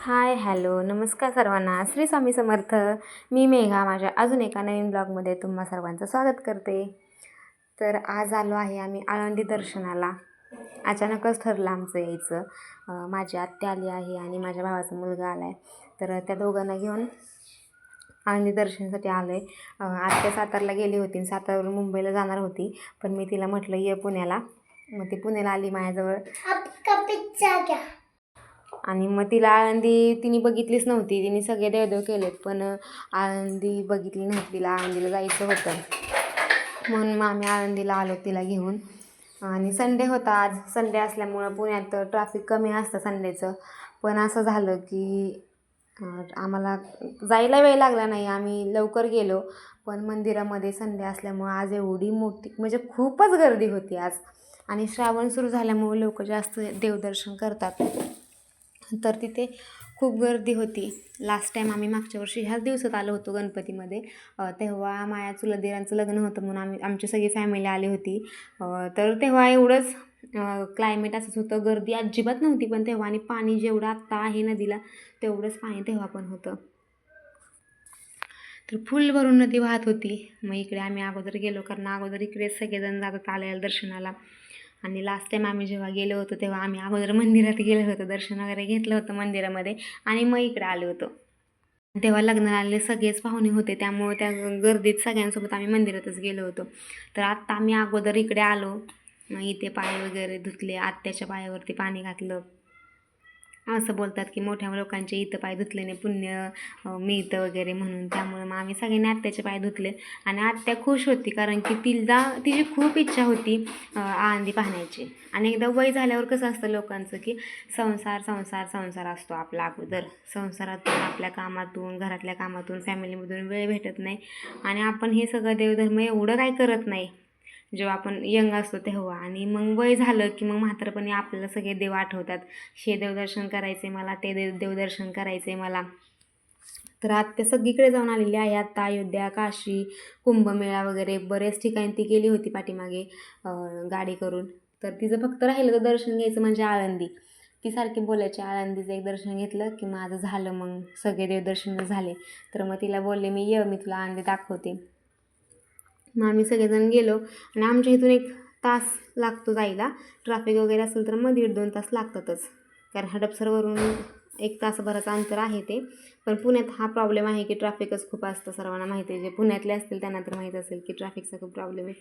Hi hello नमस्कार सर्वांना. श्री स्वामी समर्थ. मी मेघा माझ्या अजून एका नवीन ब्लॉगमध्ये तुम्हा सर्वांचं स्वागत करते. तर आज आलो आहे आम्ही आळंदी दर्शनाला. अचानकच ठरलं आमचं यायचं. माझी आत्या आली आहे आणि माझ्या भावाचा मुलगा आला आहे तर त्या दोघांना घेऊन आळंदी दर्शनासाठी आलो आहे आत्या सातारला गेली होती आणि सातारवरून मुंबईला जाणार होती. पण मी तिला म्हटलं ये पुण्याला. मग ती पुण्याला आली माझ्याजवळ. आणि मग तिला आळंदी तिने बघितलीच नव्हती. तिने सगळे देवदेव केलेत पण आळंदी बघितली नव्हती तिला आळंदीला जायचं होतं. म्हणून मग आम्ही आळंदीला आलो तिला घेऊन. आणि संडे होता आज. संडे असल्यामुळं पुण्यात ट्रॅफिक कमी असतं संडेचं. पण असं झालं की आम्हाला जायला वेळ लागला नाही. आम्ही लवकर गेलो. पण मंदिरामध्ये संडे असल्यामुळं आज एवढी मोठी म्हणजे खूपच गर्दी होती आज. आणि श्रावण सुरू झाल्यामुळं लोक जास्त देवदर्शन करतात. तर तिथे खूप गर्दी होती. लास्ट टाईम आम्ही मागच्या वर्षी ह्याच दिवसात आलो होतो गणपतीमध्ये. तेव्हा माया चुलत लग्न होतं म्हणून आम्ही आमची सगळी फॅमिली आली होती. तर तेव्हा एवढंच क्लायमेट असंच होतं. गर्दी अजिबात नव्हती पण तेव्हा आणि पाणी जेवढं आत्ता आहे नदीला तेवढंच पाणी तेव्हा पण होतं. तर फुल भरून नदी वाहत होती. मग इकडे आम्ही अगोदर गेलो कारण अगोदर इकडे सगळेजण जातात आलेल्या दर्शनाला. आणि लास्ट टाईम आम्ही जेव्हा गेलो होतो तेव्हा आम्ही अगोदर मंदिरात गेलो होतो. दर्शन वगैरे घेतलं होतं मंदिरामध्ये आणि मग इकडे आलो होतो. तेव्हा लग्नाला आलेले सगळेच पाहुणे होते. त्यामुळे त्या गर्दीत सगळ्यांसोबत आम्ही मंदिरातच गेलो होतो. तर आत्ता आम्ही अगोदर इकडे आलो. मग इथे पाय वगैरे धुतले आत्याच्या पायावरती पाणी घातलं. असं बोलतात की मोठ्या लोकांचे इथं पाय धुतल्याने पुण्य मिळतं वगैरे म्हणून. त्यामुळे मग आम्ही सगळ्यांनी आत्याचे पाय धुतले आणि आत्या खुश होती कारण की तिला तिची खूप इच्छा होती अं, आळंदी पाहण्याची. आणि एकदा वय झाल्यावर कसं असतं लोकांचं की संसार संसार संसार असतो आपला अगोदर. संसारातून आपल्या कामातून घरातल्या कामातून फॅमिलीमधून वेळ भेटत नाही. आणि आपण हे सगळं देवधर्म एवढं काय करत नाही. जेव्हा आपण यंग असतो तेव्हा. आणि मग वय झालं की मग म्हातारपणी आपल्याला सगळे देव आठवतात. हे देवदर्शन करायचे मला ते देव देवदर्शन करायचे मला. तर आत्या सगळीकडे जाऊन आलेली आहे. आत्ता अयोध्या काशी कुंभमेळा वगैरे बरेच ठिकाणी ती गेली होती पाठीमागे गाडी करून. तर तिचं फक्त राहिलं तर दर्शन घ्यायचं म्हणजे आळंदी. ती सारखी बोलायची आळंदीचं एक दर्शन घेतलं की माझं झालं मग. सगळे देवदर्शन झाले. तर मग तिला बोलले मी ये मी तुला आळंदी दाखवते. मग आम्ही सगळेजण गेलो आणि आमच्या इथून एक तास लागतो जायला. ट्रॅफिक वगैरे असेल तर मग दीड दोन तास लागतातच. कारण हडपसरवरून एक तासभराचं अंतर आहे ते. पण पुण्यात हा प्रॉब्लेम आहे की ट्रॅफिकच खूप असतं सर्वांना माहिती आहे. जे पुण्यातले असतील त्यांना तर माहीत असेल की ट्रॅफिकचा खूप प्रॉब्लेम आहे.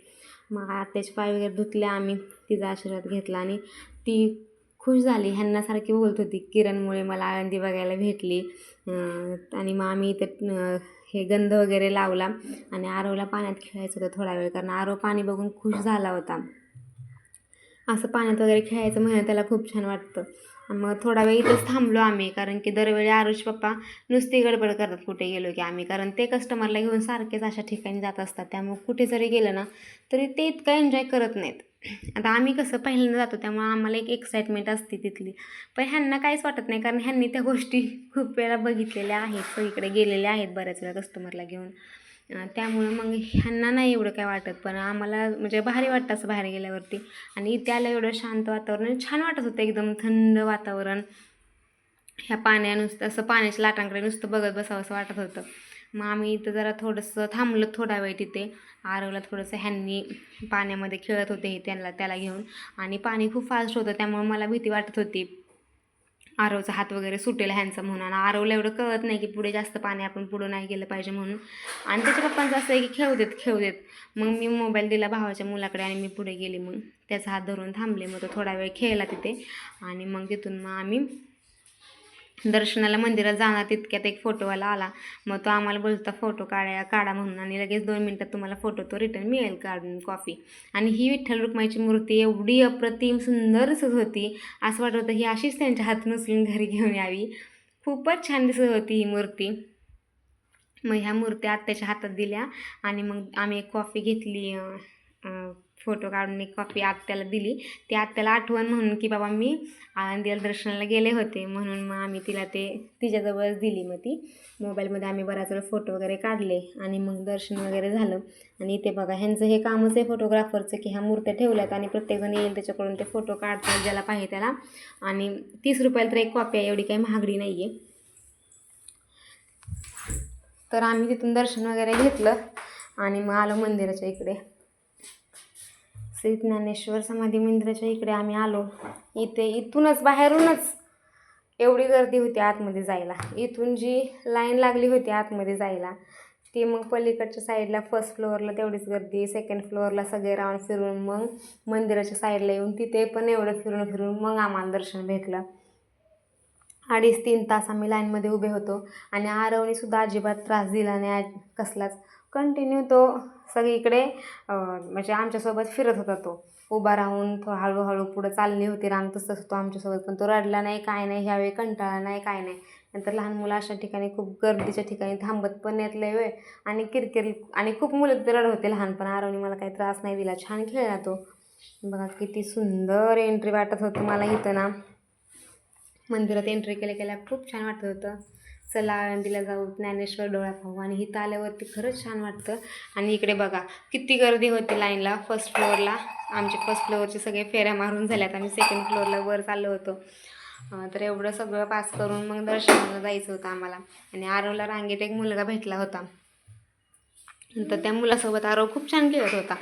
मग आत्याचे पाय वगैरे धुतले आम्ही तिचा आशीर्वाद घेतला आणि ती खुश झाली. ह्यांना सारखी बोलत होती किरणमुळे मला आळंदी बघायला भेटली. आणि मग आम्ही इथे हे गंध वगैरे लावला आणि आरवला पाण्यात खेळायचं होतं थोडा वेळ कारण आरव पाणी बघून खुश झाला होता. असं पाण्यात वगैरे खेळायचं म्हणून त्याला खूप छान वाटतं. मग थोडा वेळ इथंच थांबलो आम्ही कारण की दरवेळी आरुष पप्पा नुसती गडबड करतात कुठे गेलो की आम्ही कारण ते कस्टमरला घेऊन सारखेच अशा ठिकाणी जात असतात. त्यामुळे कुठे जरी गेलं ना तरी ते इतकं एन्जॉय करत नाहीत. आता आम्ही कसं पहिल्यांदा जातो त्यामुळे आम्हाला एक एक्साइटमेंट असते तिथली. पण ह्यांना काहीच वाटत नाही कारण ह्यांनी त्या गोष्टी खूप वेळा बघितलेल्या आहेत. सगळीकडे गेलेल्या आहेत बऱ्याच वेळा कस्टमरला घेऊन. त्यामुळे त्यामुळं मग ह्यांना नाही एवढं काय वाटत पण आम्हाला म्हणजे भारी वाटतं असं बाहेर गेल्यावरती. आणि इथे आलं एवढं शांत वातावरण छान वाटत होतं एकदम थंड वातावरण. ह्या पाण्या नुसतं असं पाण्याच्या लाटांकडे नुसतं बघत बसावं असं वाटत होतं. मग आम्ही इथं जरा थोडंसं थांबलो थोडा वेळ तिथे. आरवला थोडंसं ह्यांनी पाण्यामध्ये खेळत होते हे त्यांना त्याला घेऊन. आणि पाणी खूप फास्ट होतं त्यामुळे मला भीती वाटत होती. आरवचा हात वगैरे सुटेल ह्यांचा म्हणून. आणि आरवला एवढं कळत नाही की पुढे जास्त पाणी आपण पुढं नाही गेलं पाहिजे म्हणून. आणि त्याच्या पप्पांचं असं आहे की खेळू देत खेळू देत. मग मी मोबाईल दिला भावाच्या मुलाकडे आणि मी पुढे गेली मग. त्याचा हात धरून थांबले मग तो थोडा वेळ खेळला तिथे. आणि मग तिथून मग आम्ही दर्शनाला मंदिरात जाणार तितक्यात एक फोटोवाला आला. मग तो आम्हाला बोलता फोटो काढा काढा म्हणून. आणि लगेच दोन मिनटात तुम्हाला फोटो तो रिटर्न मिळेल काढून कॉफी आणि ही विठ्ठल रुक्माईची मूर्ती एवढी अप्रतिम सुंदर दिसत होती. असं वाटत होतं ही अशीच त्यांच्या हातून उचलून घरी घेऊन यावी. खूपच छान दिसत होती ही मूर्ती. मग ह्या मूर्त्या आत्याच्या हातात दिल्या आणि मग आम्ही एक कॉफी घेतली फोटो काढून एक कॉपी आत्याला दिली. ती आत्याला आठवण म्हणून की बाबा मी आनंदीला दर्शनाला गेले होते. म्हणून मग आम्ही तिला ते तिच्याजवळच दिली मग ती. मोबाईलमध्ये आम्ही बराच वेळ फोटो वगैरे काढले आणि मग दर्शन वगैरे झालं. आणि इथे बघा ह्यांचं हे कामच आहे फोटोग्राफरचं की ह्या मूर्त्या ठेवल्यात आणि प्रत्येकजण येईल त्याच्याकडून ते फोटो काढतात ज्याला पाहिजे त्याला. आणि तीस रुपयाला तर एक कॉपी आहे एवढी काही महागडी नाही आहे तर आम्ही तिथून दर्शन वगैरे घेतलं आणि मग आलो मंदिराच्या इकडे. श्री ज्ञानेश्वर समाधी मंदिराच्या इकडे आम्ही आलो. इथे इथूनच बाहेरूनच एवढी गर्दी होती आतमध्ये जायला. इथून जी लाईन लागली होती आतमध्ये जायला ती मग पलीकडच्या साईडला फर्स्ट फ्लोअरला तेवढीच गर्दी सेकंड फ्लोअरला सगळे राऊंड फिरून मग मंदिराच्या साईडला येऊन तिथे पण एवढं फिरून फिरून मग आम्हाला दर्शन भेटलं. अडीच तीन तास आम्ही लाईनमध्ये उभे होतो आणि आरवणीसुद्धा अजिबात त्रास दिला नाही आज कसलाच. कंटिन्यू तो सगळीकडे म्हणजे आमच्यासोबत फिरत होता तो. उभा राहून तो हळूहळू पुढं चालली होती रांग तसंच तो आमच्यासोबत पण तो रडला नाही काय नाही ह्यावेळी कंटाळा नाही काय नाही. नंतर लहान मुलं अशा ठिकाणी खूप गर्दीच्या ठिकाणी थांबत पण येत लय वेळ. आणि किरकिर आणि खूप मुलं रड होते लहानपण. आरवणी मला काही त्रास नाही दिला. छान खेळला तो. बघा किती सुंदर एंट्री वाटत होतं मला इथं ना. मंदिरात एंट्री केल्या केल्या खूप छान वाटत होतं. चला आळंदीला जाऊ ज्ञानेश्वर डोळा पाहू. आणि इथं आल्यावरती खरंच छान वाटतं. आणि इकडे बघा किती गर्दी होती लाईनला फर्स्ट फ्लोअरला आमचे फर्स्ट फ्लोअरचे सगळे फेऱ्या मारून झाल्यात. आम्ही सेकंड फ्लोअरला वर चाललो होतो. तर एवढं सगळं पास करून मग दर्शनाला जायचं होतं आम्हाला. आणि आरवला रांगेत एक मुलगा भेटला होता. तर त्या मुलासोबत आरव खूप छान खेळत होता.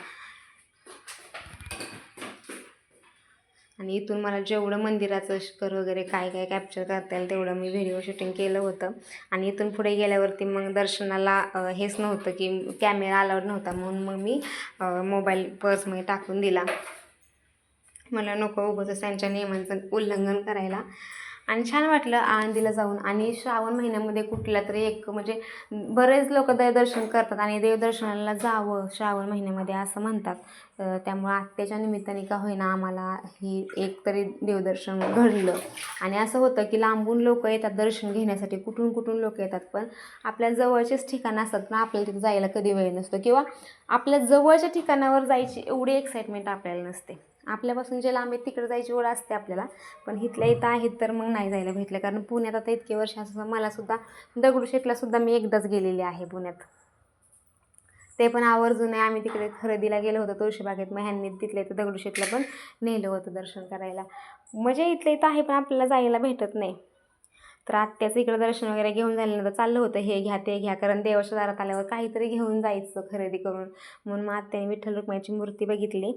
आणि इथून मला जेवढं मंदिराचं कर वगैरे काय काय कॅप्चर करता येईल तेवढं मी व्हिडिओ शूटिंग केलं होतं. आणि इथून पुढे गेल्यावरती मग दर्शनाला हेच नव्हतं की कॅमेरा अलाउड नव्हता. म्हणून मग मी मोबाईल पर्समध्ये टाकून दिला. मला नको उगाच त्यांच्या नियमांचं उल्लंघन करायला. आणि छान वाटलं आळंदीला जाऊन. आणि श्रावण महिन्यामध्ये कुठला तरी एक म्हणजे बरेच लोक देवदर्शन करतात आणि देवदर्शनाला जावं श्रावण महिन्यामध्ये असं म्हणतात. त्यामुळं आत्याच्या निमित्ताने का होईना आम्हाला ही एक तरी देवदर्शन घडलं. आणि असं होतं की लांबून लोक येतात दर्शन घेण्यासाठी कुठून कुठून लोक येतात पण आपल्या जवळचेच ठिकाणं असतात पण आपल्याला तिथे जायला कधी वेळ नसतो. किंवा आपल्या जवळच्या ठिकाणावर जायची एवढी एक्साइटमेंट आपल्याला नसते. आपल्यापासून जे लांब आहेत तिकडे जायची ओढ असते आपल्याला. पण इथल्या इथं आहेत तर मग नाही जायला भेटलं. कारण पुण्यात आता इतके वर्ष असं मलासुद्धा दगडूशेठला सुद्धा मी एकदाच गेलेली आहे पुण्यात. ते पण आवर्जून आहे. आम्ही तिकडे खरेदीला गेलो होतो तुळशीबागेत मग ह्यांनी तिथल्या इथं दगडूशेठला पण नेलं होतं दर्शन करायला. म्हणजे इथलं इथं आहे पण आपल्याला जायला भेटत नाही. तर आत्याचं इकडं दर्शन वगैरे घेऊन झाल्यानंतर चाललं होतं हे घ्या ते घ्या. कारण देवाच्या दारात आल्यावर काहीतरी घेऊन जायचं खरेदी करून. म्हणून मग आत्याने विठ्ठल रुक्माईची मूर्ती बघितली.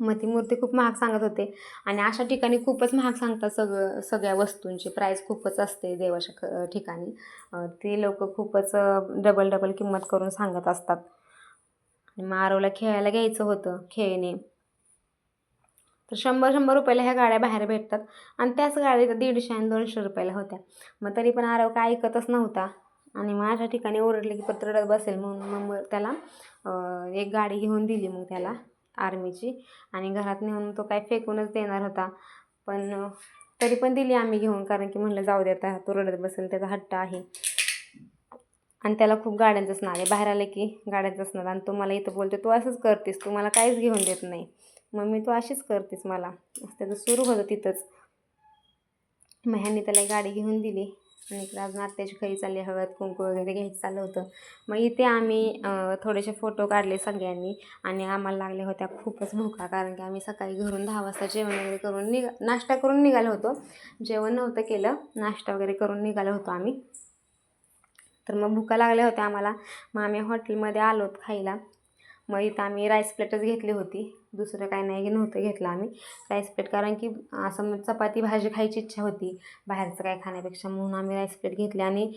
मग ती मूर्ती खूप महाग सांगत होते. आणि अशा ठिकाणी खूपच महाग सांगतात सगळं सगळ्या वस्तूंची. प्राईस खूपच असते देवाच्या क- ठिकाणी. ते लोक खूपच डबल डबल किंमत करून सांगत असतात. आणि मग खेळायला घ्यायचं होतं खेळणे. तर शंभर शंभर रुपयाला ह्या गाड्या बाहेर भेटतात. आणि त्याच गाड्या दीडशे आणि दोनशे रुपयाला होत्या. मग तरी पण आरव काय ऐकतच नव्हता. आणि मग अशा ठिकाणी ओरडले की पत्रडत बसेल म्हणून मग त्याला एक गाडी घेऊन दिली मग त्याला. आर्मीची. आणि घरात नेऊन तो काय फेकूनच देणार होता. पण तरी पण दिली आम्ही घेऊन कारण की म्हणलं जाऊ दे आता तो रडत बसेल त्याचा हट्ट आहे. आणि त्याला खूप गाड्यांचंच नाव आहे. बाहेर आले की गाड्यांचंच नाव आणि तो मला इथं बोलतो तू असंच करतेस तू मला काहीच घेऊन देत नाही. मग मी तू अशीच करतेस मला. त्याचं सुरू होतं तिथंच. मग ह्यांनी त्याला एक गाडी घेऊन दिली. आणि इकडे अजून आत्याची खरी चालली हळद कुंकू वगैरे घ्यायचं चाललं होतं. मग इथे आम्ही थोडेसे फोटो काढले सगळ्यांनी आणि आम्हाला लागल्या होत्या खूपच भुका कारण की आम्ही सकाळी घरून दहा वाजता जेवण वगैरे करून निघा नाश्ता करून निघालो होतो. जेवण नव्हतं केलं नाश्ता वगैरे करून निघालो होतो आम्ही. तर मग भुका लागल्या होत्या आम्हाला. मग आम्ही हॉटेलमध्ये आलोत खायला. मग इथं आम्ही राईस प्लेटच घेतली होती. दुसरं काय नाही नव्हतं घेतलं आम्ही. राईस प्लेट कारण की असं मग चपाती भाजी खायची इच्छा होती. बाहेरचं काय खाण्यापेक्षा म्हणून आम्ही राईस प्लेट घेतली आणि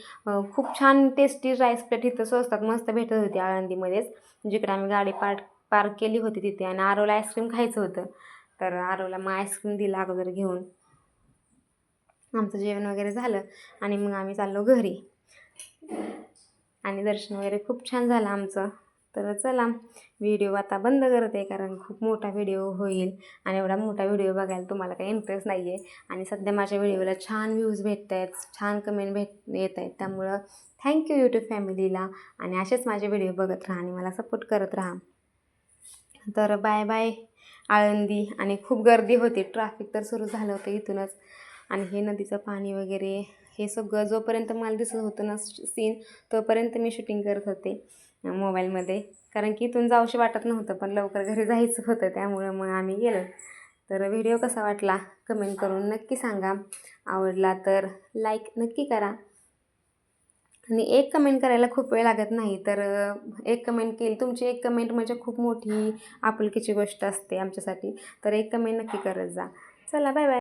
खूप छान टेस्टी राईस प्लेट इथं स्वस्तात मस्त भेटत होती आळंदीमध्येच. जिकडे आम्ही गाडी पार्क पार्क केली होती तिथे आणि आरोला आईस्क्रीम खायचं होतं. तर आरोला मग आईस्क्रीम दिला अगोदर घेऊन. आमचं जेवण वगैरे झालं आणि मग आम्ही चाललो घरी. आणि दर्शन वगैरे खूप छान झालं आमचं. तर चला व्हिडिओ आता बंद करते कारण खूप मोठा व्हिडिओ होईल आणि एवढा मोठा व्हिडिओ बघायला तुम्हाला काही इंटरेस्ट नाही आहे आणि सध्या माझ्या व्हिडिओला छान व्ह्यूज भेटत आहेत छान कमेंट भेट येत आहेत त्यामुळं थँक्यू यूट्यूब फॅमिलीला आणि असेच माझे व्हिडिओ बघत राहा आणि मला सपोर्ट करत राहा. तर बाय बाय आळंदी. आणि खूप गर्दी होती. ट्रॅफिक तर सुरू झालं होतं इथूनच. आणि हे नदीचं पाणी वगैरे हे सगळं जोपर्यंत मला दिसत होतं ना सीन तोपर्यंत मी शूटिंग करत होते. मोबाईलमध्ये. कारण की इथून जाऊशी वाटत नव्हतं पण लवकर घरी जायचं होतं त्यामुळं मग आम्ही गेलो. तर व्हिडिओ कसा वाटला कमेंट करून नक्की सांगा. आवडला तर लाईक नक्की करा. आणि एक कमेंट करायला खूप वेळ लागत नाही तर एक कमेंट केली तुमची एक कमेंट म्हणजे खूप मोठी आपुलकीची गोष्ट असते आमच्यासाठी. तर एक कमेंट नक्की करत जा. चला बाय बाय